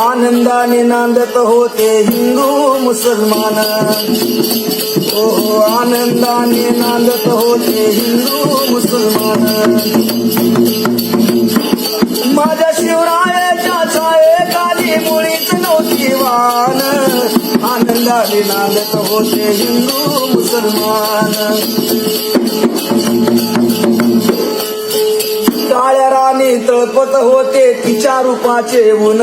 आनंदाने नांदत होते हिंदू मुसलमान. ओ आनंदाने नांदत होते हिंदू मुसलमान. माझ्या शिवरायाच्या छायेखाली मुळीच नव्हती वान आनंदाने नांदत होते हिंदू मुसलमान. काळ्या राणी तळपत होते तिच्या रूपाचे ऊन.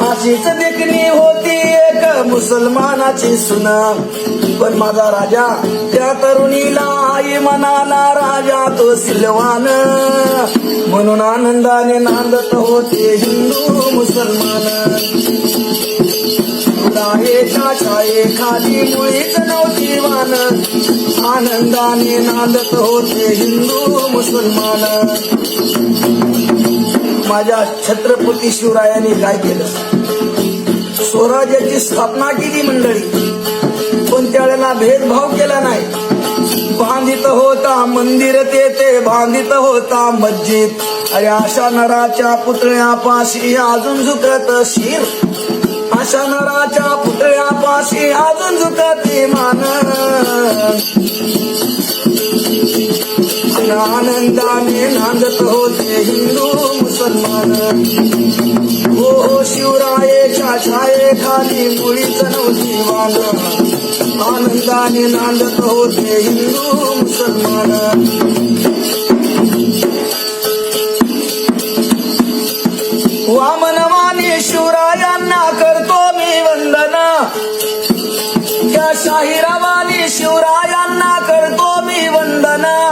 अशीच देखणी होती एक मुसलमानाची सुन. पण माझा राजा त्या तरुणीला आई म्हणाला राजा तो सिलवान. म्हणून आनंदाने नांदत होते हिंदू मुसलमान. राहेच्या छाये खाली मुळीच नव्हती वान. आनंदाने नांदत होते हिंदू मुसलमान. माझ्या छत्रपती शिवरायांनी काय केलं? स्वराज्याची स्थापना केली मंडळी. पण त्यावेळेला भेदभाव केला नाही. बांधित होता मंदिर ते ते बांधित होता मस्जिद. अरे अशा नराच्या पुतळ्यापाशी अजून झुकत शिर अशा नराच्या पुतळ्यापाशी अजून झुकते मान. आनंदाने नांदत होते हिंदू मुसलमान. हो हो शिवरायेच्या छायेखाली मुळीच नव्हती वान आनंदाने नांदत होते हिंदू मुसलमान. वाम शाहिरावाली शिवरायांना करतो मी वंदना.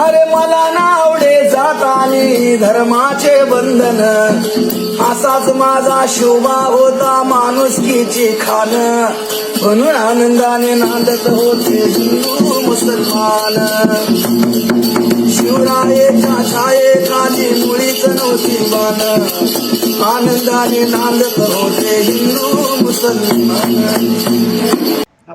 अरे मला ना आवडे जात आणि धर्माचे बंधन. असाच माझा शोभा होता माणुसकीची खान. म्हणून आनंदाने नांदत होते हिंदू मुसलमान. शिवरायेच्या छायेखाली मुळीच नव्हती बाण आनंदाने नांदत होते हिंदू मुसलमान.